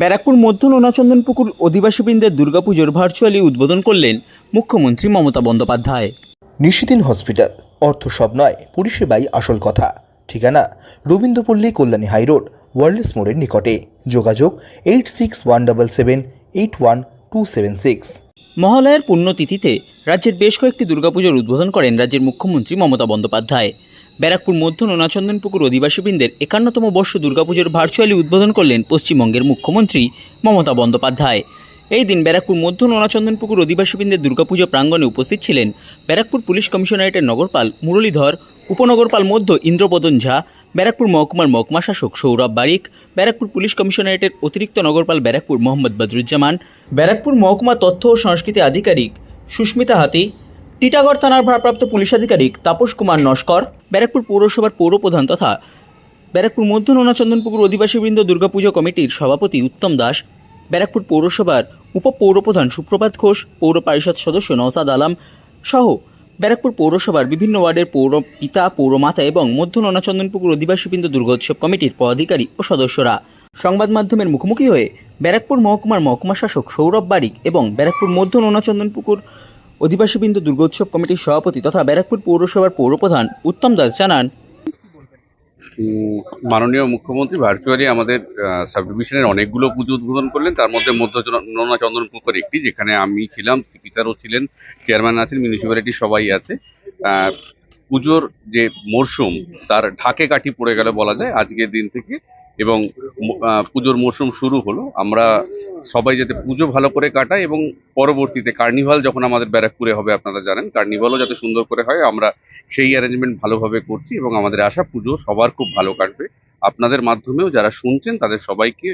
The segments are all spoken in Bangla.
ব্যারাকপুর মধ্য নোনাচন্দনপুকুর অধিবাসীবৃন্দের দুর্গাপুজোর ভার্চুয়ালি উদ্বোধন করলেন মুখ্যমন্ত্রী মমতা বন্দ্যোপাধ্যায়। নিশিদিন হসপিটাল অর্থ সব নয় পরিষেবাই আসল কথা। ঠিকানা রবীন্দ্রপল্লী কল্যাণী হাইরোড ওয়ার্ল্ডস মোড়ের নিকটে। যোগাযোগ eight six one double seven eight one two seven six মহালয়ার পুণ্যতিথিতে রাজ্যের বেশ কয়েকটি দুর্গাপুজোর উদ্বোধন করেন রাজ্যের মুখ্যমন্ত্রী মমতা বন্দ্যোপাধ্যায়। ব্যারাকপুর মধ্য নোনাচন্দনপুকুর অধিবাসীবৃন্দের একান্নতম বর্ষ দুর্গাপুজোর ভার্চুয়ালি উদ্বোধন করলেন পশ্চিমবঙ্গের মুখ্যমন্ত্রী মমতা বন্দ্যোপাধ্যায়। এই দিন ব্যারাকপুর মধ্য নোনাচন্দনপুকুর অধিবাসীবৃন্দের দুর্গাপুজো প্রাঙ্গণে উপস্থিত ছিলেন ব্যারাকপুর পুলিশ কমিশনারেটের নগরপাল মুরলীধর, উপনগরপাল মধ্য ইন্দ্রপদন ঝা, ব্যারাকপুর মহকুমার মহকুমা শাসক সৌরভ বারিক, ব্যারাকপুর পুলিশ কমিশনারেটের অতিরিক্ত নগরপাল ব্যারাকপুর মোহাম্মদ বদরুজ্জামান, ব্যারাকপুর মহকুমা তথ্য ও সংস্কৃতি আধিকারিক সুস্মিতা হাতি টিটাগড় থানার ভারপ্রাপ্ত পুলিশ আধিকারিক তাপস কুমার নস্কর, ব্যারাকপুর পৌরসভার পৌরপ্রধান তথা ব্যারাকপুর মধ্য নোনাচন্দনপুকুর অধিবাসীবৃন্দ দুর্গাপুজো কমিটির সভাপতি উত্তম দাস, ব্যারাকপুর পৌরসভার উপপৌরপ্রধান সুপ্রভাত ঘোষ, পৌর পরিষদ সদস্য নওসাদ আলম সহ ব্যারাকপুর পৌরসভার বিভিন্ন ওয়ার্ডের পৌর পিতা পৌরমাতা এবং মধ্য নোনাচন্দনপুকুর অধিবাসীবৃন্দ দুর্গোৎসব কমিটির পদাধিকারী ও সদস্যরা। সংবাদ মাধ্যমের মুখোমুখি হয়ে ব্যারাকপুর মহকুমার মহকুমা শাসক সৌরভ বারিক এবং ব্যারাকপুর মধ্য নোনাচন্দনপুকুর অধিবাসীবৃন্দ দুর্গোৎসব কমিটির সভাপতি তথা ব্যারাকপুর পৌরসভার পৌরপ্রধান উত্তম দাস জানান মাননীয় মুখ্যমন্ত্রী ভার্চুয়ালি আমাদের সাব ডিভিশনের অনেকগুলো পুজো উদ্বোধন করলেন। তার মধ্যে মধ্য নোনা চন্দনপুকুর একটি, যেখানে আমি ছিলাম স্যারও ছিলেন, চেয়ারম্যান আছেন, মিউনিসিপ্যালিটি সবাই আছে। পুজোর যে মরশুম, তার ঢাকে কাঠি পড়ে গেল বলা যায়, আজকের দিন থেকে। এবং পুজোর মরশুম শুরু হলো। আমরা সবাই যাতে পুজো ভালো করে কাটাই এবং পরবর্তীতে কার্নিভাল যখন আমাদের ব্যারাকপুরে হবে, আপনারা জানেন, কার্নিভালও যাতে সুন্দর করে হয়, আমরা সেই অ্যারেঞ্জমেন্ট ভালোভাবে করছি এবং আমাদের আশা, পুজো সবার খুব ভালো কাটবে। আপনাদের মাধ্যমেও যারা শুনছেন, তাদের সবাইকে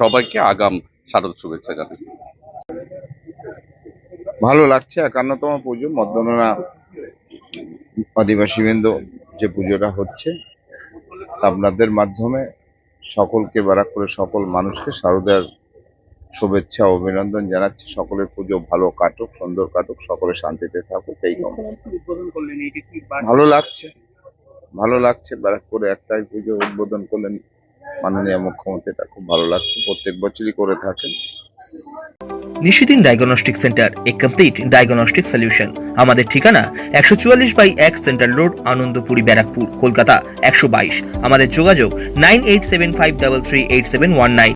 সবাইকে আগাম শারদ শুভেচ্ছা জানাই। ভালো লাগছে, একান্নতম পুজো মধ্যমা আদিবাসীবৃন্দ যে পুজোটা হচ্ছে, আপনাদের মাধ্যমে সকলকে বারাক করে সকল মানুষকে শারদার শুভেচ্ছা, অভিনন্দন জানাচ্ছি। সকলের পুজো ভালো কাটুক, সুন্দর কাটুক, সকলে শান্তিতে থাকুক, এই। ভালো লাগছে ভালো লাগছে, ব্যারাকপুরে একটাই পুজো উদ্বোধন করলেন মাননীয় মুখ্যমন্ত্রী এটা খুব ভালো লাগছে, প্রত্যেক বছরই করে থাকেন। Nishidin diagnostic centre, a complete diagnostic solution আমাদের ঠিকানা একশো চুয়াল্লিশ বাই এক সেন্ট্রাল রোড, আনন্দপুরি, ব্যারাকপুর, কলকাতা, একশো বাইশ। আমাদের যোগাযোগ nine eight seven five double three eight seven one nine.